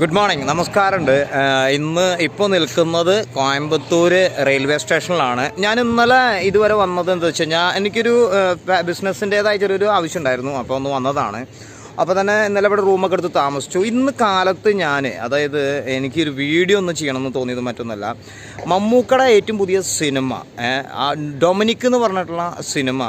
Good morning നമസ്കാരമുണ്ട്. ഇന്ന് ഇപ്പോൾ നിൽക്കുന്നത് കോയമ്പത്തൂർ റെയിൽവേ സ്റ്റേഷനിലാണ്. ഞാൻ ഇന്നലെ ഇതുവരെ വന്നത് എന്താ വെച്ച് കഴിഞ്ഞാൽ എനിക്കൊരു ബിസിനസ്സിന്റേതായ ചെറിയൊരു ആവശ്യം ഉണ്ടായിരുന്നു. അപ്പോൾ ഒന്ന് വന്നതാണ്. അപ്പോൾ തന്നെ ഇന്നലെ ഇവിടെ റൂമൊക്കെ എടുത്ത് താമസിച്ചു. ഇന്ന് കാലത്ത് ഞാൻ അതായത് എനിക്കൊരു വീഡിയോ ഒന്ന് ചെയ്യണമെന്ന് തോന്നിയത് മറ്റൊന്നല്ല. മമ്മൂക്കയുടെ ഏറ്റവും പുതിയ സിനിമ ഡൊമിനിക് എന്ന് പറഞ്ഞിട്ടുള്ള സിനിമ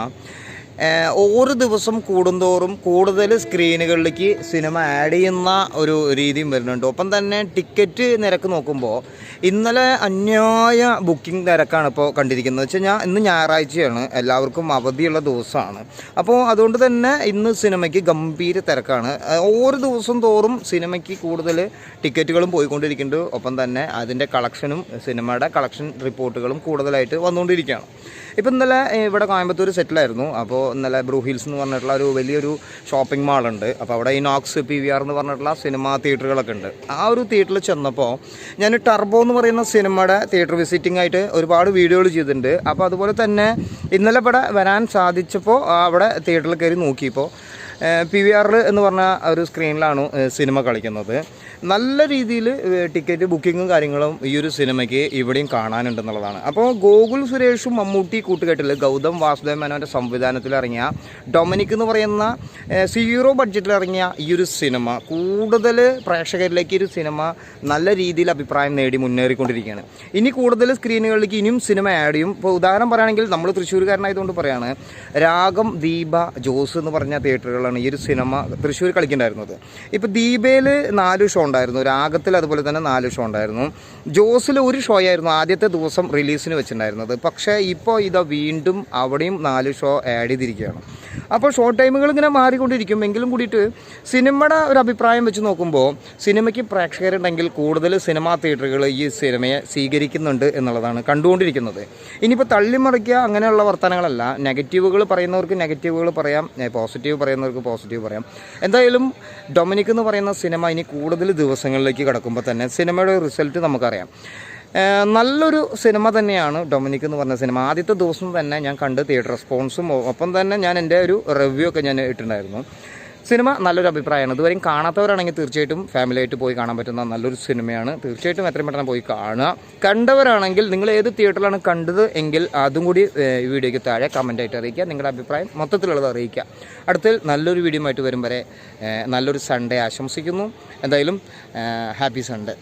ഓരോ ദിവസം കൂടുന്തോറും കൂടുതൽ സ്ക്രീനുകളിലേക്ക് സിനിമ ആഡ് ചെയ്യുന്ന ഒരു രീതിയും വരുന്നുണ്ട്. ഒപ്പം തന്നെ ടിക്കറ്റ് നിരക്ക് നോക്കുമ്പോൾ ഇന്നലെ അന്യായ ബുക്കിംഗ് നിരക്കാണ് ഇപ്പോൾ കണ്ടിരിക്കുന്നത്. വെച്ച് ഞാൻ ഇന്ന് ഞായറാഴ്ചയാണ്. എല്ലാവർക്കും അവധിയുള്ള ദിവസമാണ്. അപ്പോൾ അതുകൊണ്ട് തന്നെ ഇന്ന് സിനിമയ്ക്ക് ഗംഭീര തിരക്കാണ്. ഓരോ ദിവസം തോറും സിനിമയ്ക്ക് കൂടുതൽ ടിക്കറ്റുകളും പോയിക്കൊണ്ടിരിക്കുന്നുണ്ട്. ഒപ്പം തന്നെ അതിന്റെ കളക്ഷനും സിനിമയുടെ കളക്ഷൻ റിപ്പോർട്ടുകളും കൂടുതലായിട്ട് വന്നുകൊണ്ടിരിക്കുകയാണ്. ഇപ്പം ഇന്നലെ ഇവിടെ കോയമ്പത്തൂർ സെറ്റിലായിരുന്നു. അപ്പോൾ ഇന്നലെ ബ്രൂ ഹിൽസ് എന്ന് പറഞ്ഞിട്ടുള്ള ഒരു വലിയൊരു ഷോപ്പിംഗ് മാളുണ്ട്. അപ്പോൾ അവിടെ ഈ നോക്സ് പി വി ആർ എന്ന് പറഞ്ഞിട്ടുള്ള സിനിമ തിയേറ്ററുകളൊക്കെ ഉണ്ട്. ആ ഒരു തിയേറ്ററിൽ ചെന്നപ്പോൾ ഞാൻ ടർബോ എന്ന് പറയുന്ന സിനിമയുടെ തിയേറ്റർ വിസിറ്റിംഗ് ആയിട്ട് ഒരുപാട് വീഡിയോകൾ ചെയ്തിട്ടുണ്ട്. അപ്പോൾ അതുപോലെ തന്നെ ഇന്നലെ ഇവിടെ വരാൻ സാധിച്ചപ്പോൾ അവിടെ തിയേറ്ററിൽ കയറി നോക്കിയപ്പോൾ പി വി ആറിൽ എന്ന് പറഞ്ഞ ഒരു സ്ക്രീനിലാണ് സിനിമ കളിക്കുന്നത്. നല്ല രീതിയിൽ ടിക്കറ്റ് ബുക്കിങ്ങും കാര്യങ്ങളും ഈ ഒരു സിനിമയ്ക്ക് ഇവിടെയും കാണാനുണ്ടെന്നുള്ളതാണ്. അപ്പോൾ ഗോകുൽ സുരേഷും മമ്മൂട്ടി കൂട്ടുകെട്ടിൽ ഗൗതം വാസുദേവ മേനോന്റെ സംവിധാനത്തിൽ ഇറങ്ങിയ ഡൊമിനിക് എന്ന് പറയുന്ന സീറോ ബഡ്ജറ്റിൽ ഇറങ്ങിയ ഈ ഒരു സിനിമ കൂടുതൽ പ്രേക്ഷകരിലേക്ക് ഒരു സിനിമ നല്ല രീതിയിൽ അഭിപ്രായം നേടി മുന്നേറിക്കൊണ്ടിരിക്കുകയാണ്. ഇനി കൂടുതൽ സ്ക്രീനുകളിലേക്ക് ഇനിയും സിനിമ ആഡ് ചെയ്യും. ഇപ്പോൾ ഉദാഹരണം പറയുകയാണെങ്കിൽ നമ്മൾ തൃശ്ശൂർക്കാരനായതുകൊണ്ട് പറയാണ് രാഗം ദീപ ജോസ് എന്ന് പറഞ്ഞ തിയേറ്ററുകളാണ് ഈ ഒരു സിനിമ തൃശ്ശൂർ കളിക്കുന്നുണ്ടായിരുന്നത് ഇപ്പോൾ ദീപയിൽ നാല് ഷോ ഉണ്ടായിരുന്നു. രാഗത്തിൽ അതുപോലെ തന്നെ നാല് ഷോ ഉണ്ടായിരുന്നു. ജോസിൽ ഒരു ഷോ ആയിരുന്നു ആദ്യത്തെ ദിവസം റിലീസിന് വെച്ചിട്ടുണ്ടായിരുന്നത്. പക്ഷേ ഇപ്പോൾ ഇതാ വീണ്ടും അവിടെയും നാല് ഷോ ആഡ് ചെയ്തിരിക്കുകയാണ്. അപ്പോൾ ഷോർട്ട് ടൈമുകൾ ഇങ്ങനെ മാറിക്കൊണ്ടിരിക്കും. എങ്കിലും കൂടിയിട്ട് സിനിമയുടെ ഒരു അഭിപ്രായം വെച്ച് നോക്കുമ്പോൾ സിനിമയ്ക്ക് പ്രേക്ഷകരുണ്ടെങ്കിൽ കൂടുതൽ സിനിമാ തിയേറ്ററുകൾ ഈ സിനിമയെ സ്വീകരിക്കുന്നുണ്ട് എന്നുള്ളതാണ് കണ്ടുകൊണ്ടിരിക്കുന്നത്. ഇനിയിപ്പോൾ തള്ളിമറിക്കുക അങ്ങനെയുള്ള വർത്തനങ്ങളല്ല നെഗറ്റീവുകൾ പറയുന്നവർക്ക് നെഗറ്റീവുകൾ പറയാം. പോസിറ്റീവ് പറയുന്നവർക്ക് പോസിറ്റീവ് പറയാം. എന്തായാലും ഡൊമിനിക് എന്ന് പറയുന്ന സിനിമ ഇനി കൂടുതൽ ദിവസങ്ങളിലേക്ക് കിടക്കുമ്പോൾ തന്നെ സിനിമയുടെ റിസൾട്ട് നമുക്കറിയാം. നല്ലൊരു സിനിമ തന്നെയാണ് ഡൊമിനിക് എന്ന് പറഞ്ഞ സിനിമ. ആദ്യത്തെ ദിവസം തന്നെ ഞാൻ കണ്ട് തിയേറ്റർ റെസ്പോൺസും ഒപ്പം തന്നെ ഞാൻ എന്റെ ഒരു റിവ്യൂ ഒക്കെ ഞാൻ ഇട്ടിട്ടുണ്ടായിരുന്നു. സിനിമ നല്ലൊരു അഭിപ്രായമാണ്. ഇതുവരെയും കാണാത്തവരാണെങ്കിൽ തീർച്ചയായിട്ടും ഫാമിലിയായിട്ട് പോയി കാണാൻ പറ്റുന്ന നല്ലൊരു സിനിമയാണ്. തീർച്ചയായിട്ടും എത്രയും പെട്ടെന്ന് പോയി കാണുക. കണ്ടവരാണെങ്കിൽ നിങ്ങൾ ഏത് തിയേറ്ററിലാണ് കണ്ടത് എങ്കിൽ അതും കൂടി വീഡിയോയ്ക്ക് താഴെ കമന്റായിട്ട് അറിയിക്കുക. നിങ്ങളുടെ അഭിപ്രായം മൊത്തത്തിലുള്ളത് അറിയിക്കുക. അടുത്ത നല്ലൊരു വീഡിയോ ആയിട്ട് വരും വരെ നല്ലൊരു സൺഡേ ആശംസിക്കുന്നു. എന്തായാലും ഹാപ്പി സൺഡേ